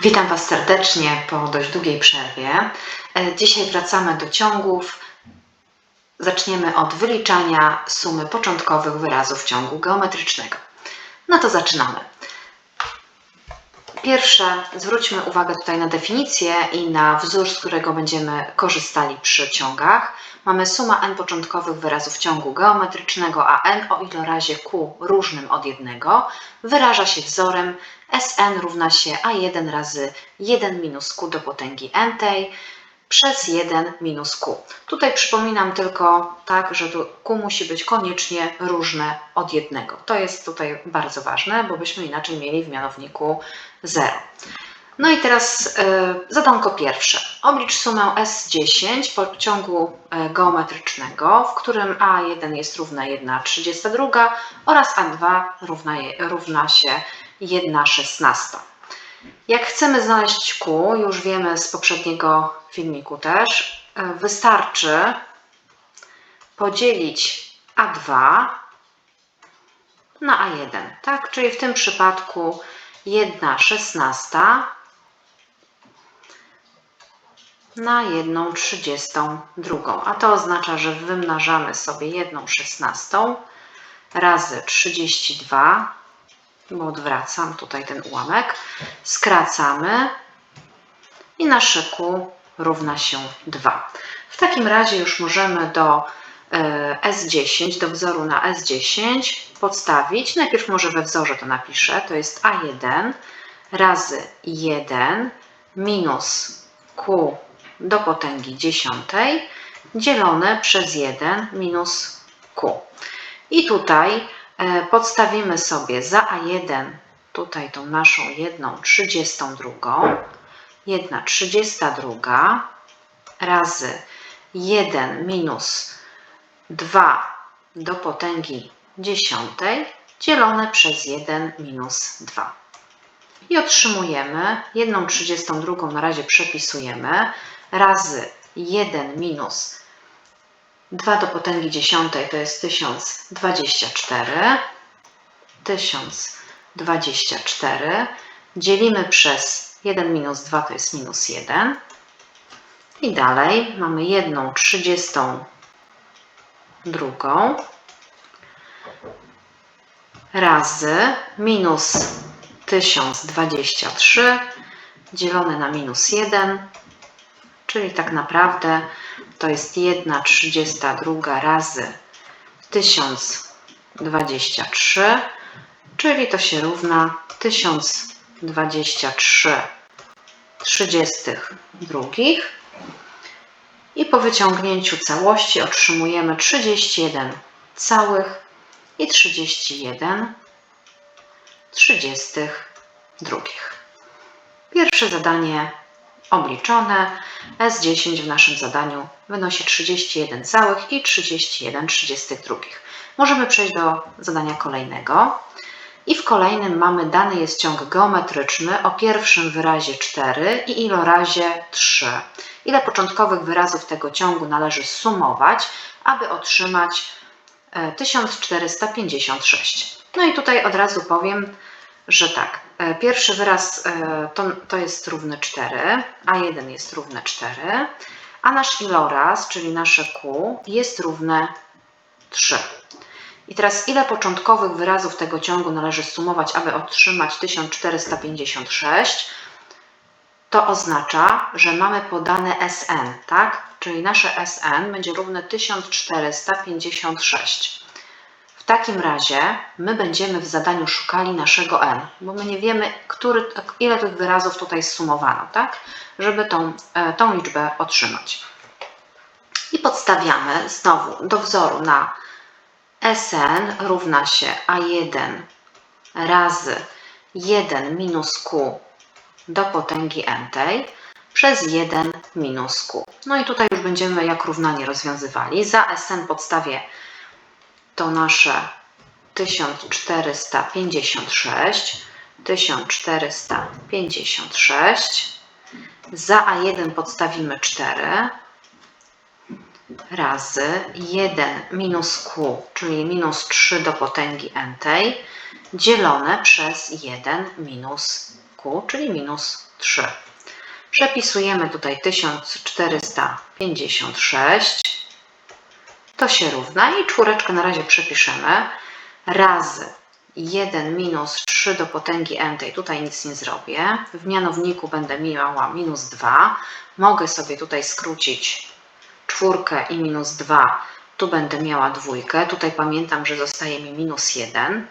Witam Was serdecznie po dość długiej przerwie. E, Dzisiaj wracamy do ciągów. Zaczniemy od wyliczania sumy początkowych wyrazów ciągu geometrycznego. No to zaczynamy. Pierwsze, zwróćmy uwagę tutaj na definicję i na wzór, z którego będziemy korzystali przy ciągach. Mamy suma n początkowych wyrazów ciągu geometrycznego, a n o ilorazie q różnym od jednego wyraża się wzorem Sn równa się a1 razy 1 minus q do potęgi n tej przez 1 minus q. Tutaj przypominam tylko tak, że q musi być koniecznie różne od jednego. To jest tutaj bardzo ważne, bo byśmy inaczej mieli w mianowniku 0. No i teraz y, zadanko pierwsze. Oblicz sumę S10 pociągu y, geometrycznego, w którym A1 jest równa 1,32 oraz A2 równa, równa się 1,16. Jak chcemy znaleźć Q, już wiemy z poprzedniego filmiku też, y, wystarczy podzielić A2 na A1, tak? Czyli w tym przypadku 1,16 na 1,32. A to oznacza, że wymnażamy sobie 1,16 razy 32, bo odwracam tutaj ten ułamek, skracamy i nasze Q równa się 2. W takim razie już możemy do e, S10, do wzoru na S10 podstawić. Najpierw może we wzorze to napiszę, to jest A1 razy 1 minus Q do potęgi dziesiątej dzielone przez 1 minus Q. I tutaj e, podstawimy sobie za A1 tutaj tą naszą 1,32, 1,32 razy 1 minus 2 do potęgi dziesiątej dzielone przez 1 minus 2. I otrzymujemy 1,32 na razie przepisujemy razy 1 minus 2 do potęgi dziesiątej to jest 1024. 1024 dzielimy przez 1 minus 2 to jest minus 1. I dalej mamy 1 32 razy minus 1023 dzielone na minus 1, czyli tak naprawdę to jest 1,32 razy 1023, czyli to się równa 1023 32. I po wyciągnięciu całości otrzymujemy 31 całych i 31 32. Pierwsze zadanie obliczone. S10 w naszym zadaniu wynosi 31 całych i 31 32. Możemy przejść do zadania kolejnego. I w kolejnym mamy dany jest ciąg geometryczny o pierwszym wyrazie 4 i ilorazie 3. Ile początkowych wyrazów tego ciągu należy sumować, aby otrzymać e, 1456. No i tutaj od razu powiem, że tak, e, pierwszy wyraz e, to, to jest równy 4, a 1 jest równe 4, a nasz iloraz, czyli nasze Q, jest równe 3. I teraz ile początkowych wyrazów tego ciągu należy sumować, aby otrzymać 1456? To oznacza, że mamy podane Sn, tak? Czyli nasze Sn będzie równe 1456. Takim razie my będziemy w zadaniu szukali naszego n, bo my nie wiemy, który, ile tych wyrazów tutaj zsumowano, tak? Żeby tą, e, tą liczbę otrzymać. I podstawiamy znowu do wzoru na Sn równa się A1 razy 1 minus Q do potęgi n tej przez 1 minus Q. No i tutaj już będziemy jak równanie rozwiązywali. Za Sn podstawię to nasze 1456, 1456. Za A1 podstawimy 4 razy 1 minus Q, czyli minus 3 do potęgi n tej, dzielone przez 1 minus Q, czyli minus 3. Przepisujemy tutaj 1456. To się równa i czwóreczkę na razie przepiszemy. Razy 1 minus 3 do potęgi n, tej tutaj nic nie zrobię. W mianowniku będę miała minus 2. Mogę sobie tutaj skrócić czwórkę i minus 2. Tu będę miała dwójkę. Tutaj pamiętam, że zostaje mi minus 1.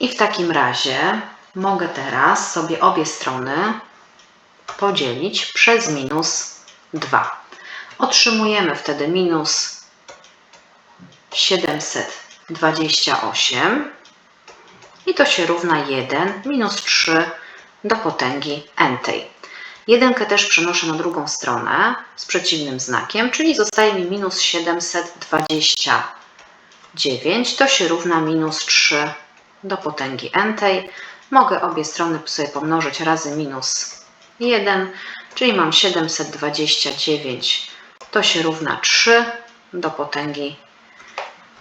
I w takim razie mogę teraz sobie obie strony podzielić przez minus 2. Otrzymujemy wtedy minus 728 i to się równa 1 minus 3 do potęgi n tej. Jedynkę też przenoszę na drugą stronę z przeciwnym znakiem, czyli zostaje mi minus 729. To się równa minus 3 do potęgi n tej. Mogę obie strony sobie pomnożyć razy minus 1, czyli mam 729. To się równa 3 do potęgi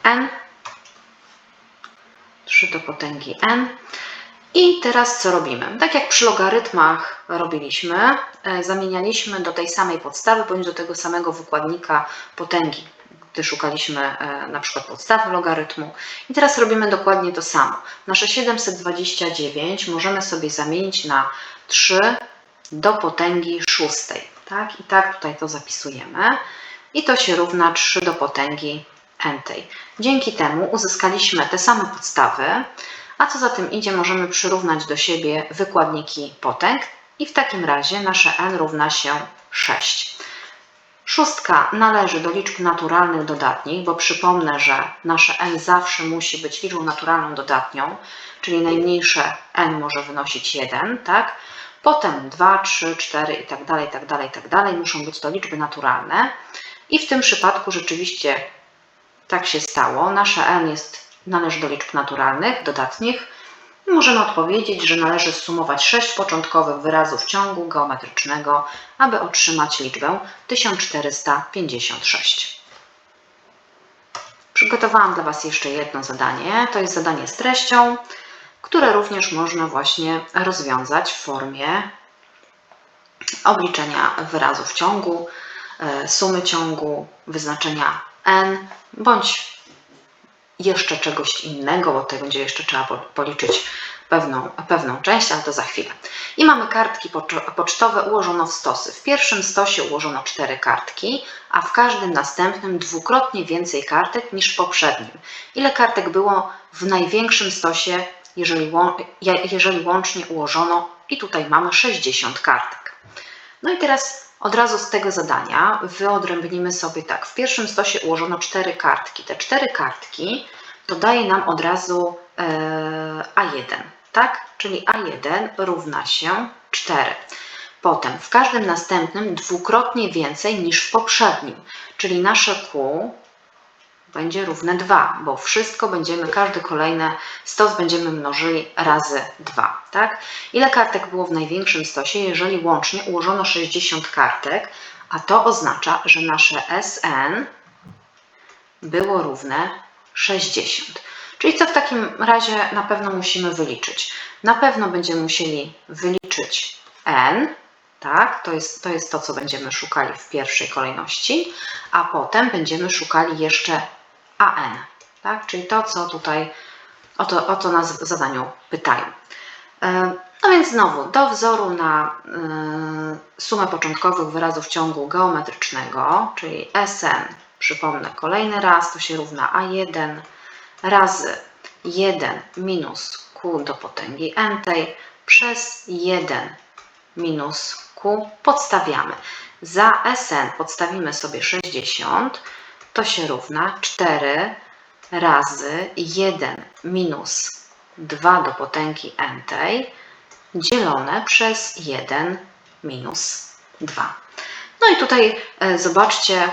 n. 3 do potęgi n. I teraz co robimy? Tak jak przy logarytmach robiliśmy, e, zamienialiśmy do tej samej podstawy bądź do tego samego wykładnika potęgi, gdy szukaliśmy e, na przykład podstawy logarytmu. I teraz robimy dokładnie to samo. Nasze 729 możemy sobie zamienić na 3 do potęgi szóstej. Tak? I tak tutaj to zapisujemy. I to się równa 3 do potęgi n. Dzięki temu uzyskaliśmy te same podstawy, a co za tym idzie, możemy przyrównać do siebie wykładniki potęg i w takim razie nasze n równa się 6. Szóstka należy do liczb naturalnych dodatnich, bo przypomnę, że nasze n zawsze musi być liczbą naturalną dodatnią, czyli najmniejsze n może wynosić 1, tak? Potem 2, 3, 4 i tak dalej, i tak dalej, i tak dalej. Muszą być to liczby naturalne. I w tym przypadku rzeczywiście tak się stało. Nasze n jest, należy do liczb naturalnych, dodatnich. Możemy odpowiedzieć, że należy sumować 6 początkowych wyrazów ciągu geometrycznego, aby otrzymać liczbę 1456. Przygotowałam dla Was jeszcze jedno zadanie. To jest zadanie z treścią, które również można właśnie rozwiązać w formie obliczenia wyrazów ciągu, e, sumy ciągu, wyznaczenia n, bądź jeszcze czegoś innego, bo tutaj będzie jeszcze trzeba policzyć pewną, pewną część, ale to za chwilę. I mamy kartki pocztowe ułożono w stosy. W pierwszym stosie ułożono cztery kartki, a w każdym następnym dwukrotnie więcej kartek niż w poprzednim. Ile kartek było w największym stosie, jeżeli, łącznie ułożono? I tutaj mamy 60 kartek. No i teraz od razu z tego zadania wyodrębnimy sobie tak. W pierwszym stosie ułożono cztery kartki. Te cztery kartki to daje nam od razu e, A1, tak? Czyli A1 równa się 4. Potem w każdym następnym dwukrotnie więcej niż w poprzednim, czyli nasze Q będzie równe 2, bo wszystko będziemy, każdy kolejny stos będziemy mnożyli razy 2, tak? Ile kartek było w największym stosie, jeżeli łącznie ułożono 60 kartek, a to oznacza, że nasze SN było równe 60. Czyli co w takim razie na pewno musimy wyliczyć? Na pewno będziemy musieli wyliczyć n, tak? To jest, to jest to, co będziemy szukali w pierwszej kolejności, a potem będziemy szukali jeszcze AN, tak? czyli to, co tutaj o to, o to nas w zadaniu pytają. E, no więc znowu, do wzoru na e, sumę początkowych wyrazów ciągu geometrycznego, czyli Sn, przypomnę kolejny raz, to się równa A1 razy 1 minus Q do potęgi n tej przez 1 minus Q podstawiamy. Za Sn podstawimy sobie 60, to się równa 4 razy 1 minus 2 do potęgi n tej dzielone przez 1 minus 2. No i tutaj e, zobaczcie,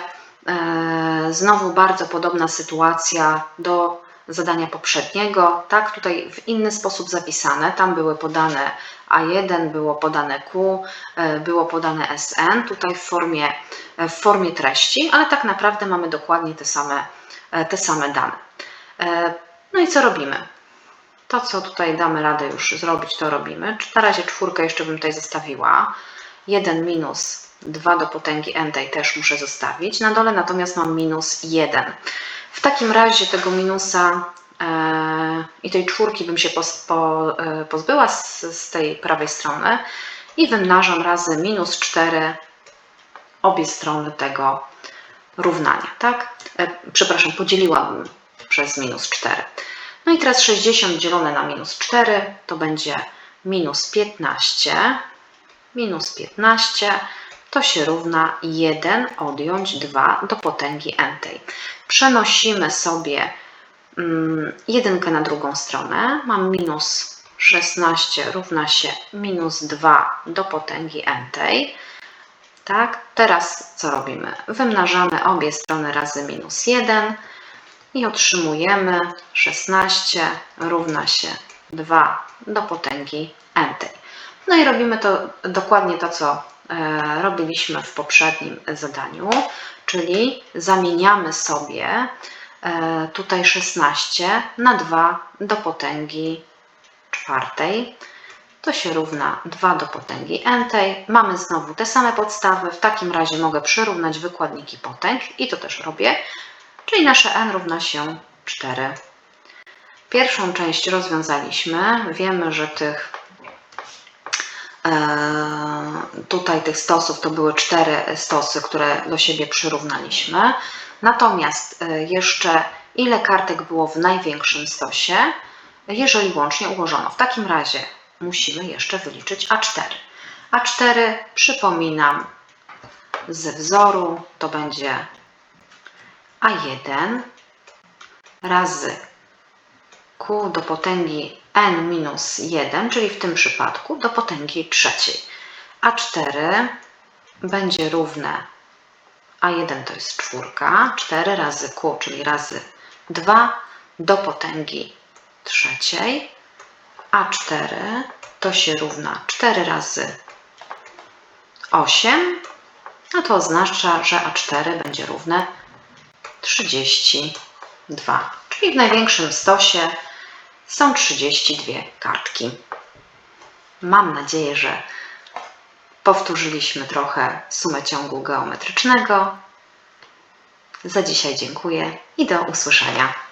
e, znowu bardzo podobna sytuacja do zadania poprzedniego. Tak, tutaj w inny sposób zapisane. Tam były podane A1, było podane Q, e, było podane SN, tutaj w formie, e, w formie treści, ale tak naprawdę mamy dokładnie te same, e, te same dane. No i co robimy? to, co tutaj damy radę już zrobić, to robimy. Na razie czwórkę jeszcze bym tutaj zostawiła. 1 minus 2 do potęgi n tej też muszę zostawić. Na dole natomiast mam minus 1. W takim razie tego minusa e, i tej czwórki bym się e, pozbyła z, z tej prawej strony i wymnażam razy minus 4 obie strony tego równania, tak? E, przepraszam, podzieliłabym przez minus 4. No i teraz 60 dzielone na minus 4 to będzie minus 15. Minus 15 to się równa 1 odjąć 2 do potęgi n tej. Przenosimy sobie mm, jedynkę na drugą stronę. Mam minus 16 równa się minus 2 do potęgi n tej. Tak, teraz co robimy? Wymnażamy obie strony razy minus 1 i otrzymujemy 16 równa się 2 do potęgi n tej. No i robimy to dokładnie to, co robiliśmy w poprzednim zadaniu, czyli zamieniamy sobie e, tutaj 16 na 2 do potęgi czwartej. To się równa 2 do potęgi n tej. Mamy znowu te same podstawy. W takim razie mogę przyrównać wykładniki potęg i to też robię. Czyli nasze n równa się 4. Pierwszą część rozwiązaliśmy. Wiemy, że tych e, tutaj tych stosów to były cztery stosy, które do siebie przyrównaliśmy. Natomiast e, jeszcze ile kartek było w największym stosie, jeżeli łącznie ułożono. W takim razie musimy jeszcze wyliczyć A4. A4 przypominam ze wzoru to będzie A1 razy Q do potęgi n minus 1, czyli w tym przypadku do potęgi trzeciej. A4 będzie równe A1 to jest czwórka, 4 razy Q, czyli razy 2 do potęgi trzeciej, A4 to się równa 4 razy 8, a to oznacza, że A4 będzie równe 32. Czyli w największym stosie są 32 kartki. Mam nadzieję, że powtórzyliśmy trochę sumę ciągu geometrycznego. Za dzisiaj dziękuję i do usłyszenia.